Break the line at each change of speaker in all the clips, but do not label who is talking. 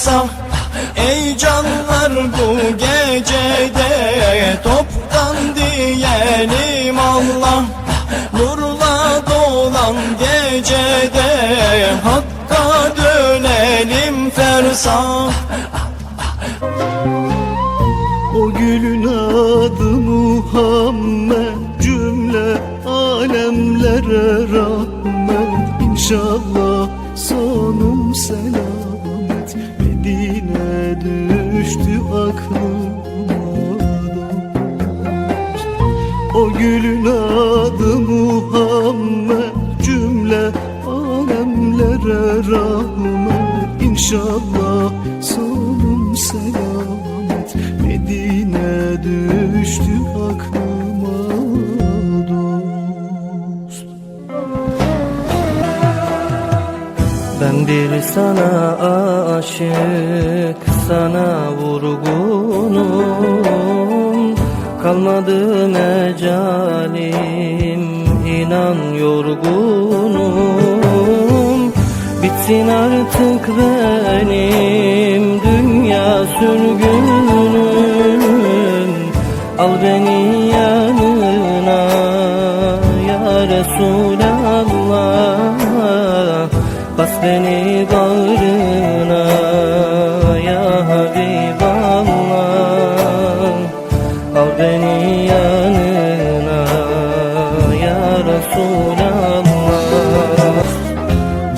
fersah Ey canlar bu gecede Toptan diyelim Allah. Nurla dolan gecede Hakka dönelim fersah.
O gülün adı Muhammed Cümle alemlere rahmet. İnşallah sonum Medine düştü aklıma. Dost O gülün adı Muhammed Cümle alemlere rahmet. İnşallah sonum selamet. Medine düştü aklıma
bir sana aşık, sana vurgunum. Kalmadı mecalim, inan yorgunum. Bitsin artık benim dünya sürgünüm. Al beni yanına ya Resulallah beni bağrına ya Habiballah. Al beni yanına ya Resulallah.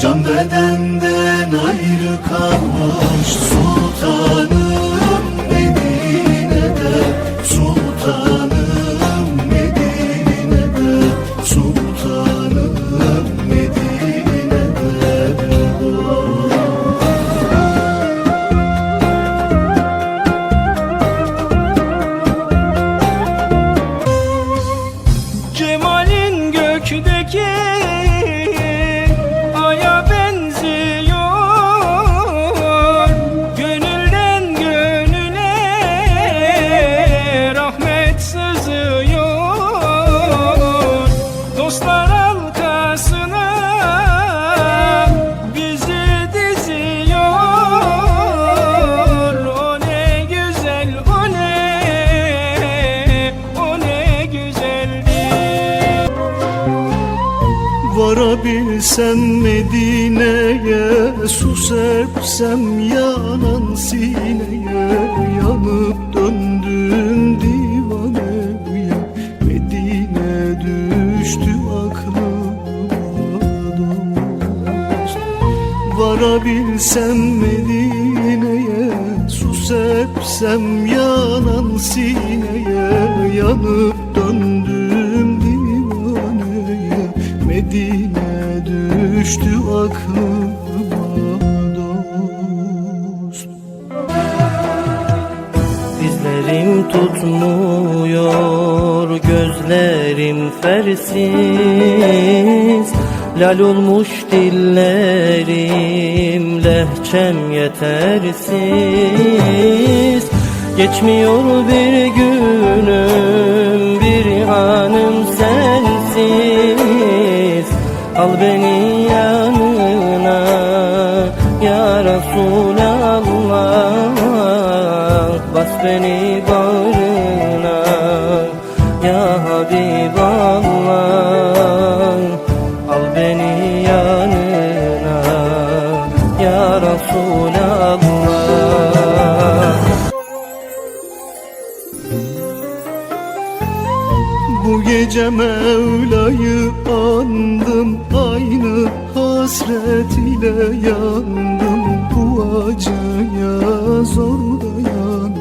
Can bedenden ayrı kalmış Sultanım Varabilsem Medine'ye Su serpsem yanan sineye. Yanıp döndüm divaneye Medine düştü aklıma. Dost Varabilsem Medine'ye Su serpsem yanan sineye. Yanıp düştü aklıma dost.
Dizlerim tutmuyor, gözlerim fersiz. Lal olmuş dillerim, lehçem yetersiz. Geçmiyor bir günüm, bir anım sensiz. Al beni beni bağrına ya Habiballah. Al beni yanına ya Resulallah
Bu gece Mevla'yı andım Aynı hasret ile yandım. Bu acıya zor dayandım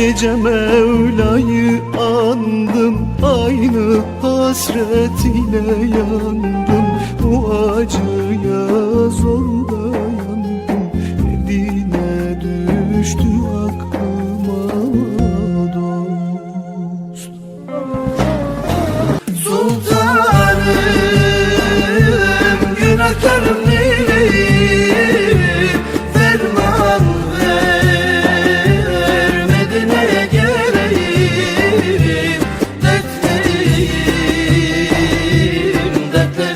Gece Mevla'yı andım. Aynı hasret ile yandım. Bu acıya zor dayandım. Eline düştü aklıma dost.
Sultanım Günahkarım the good.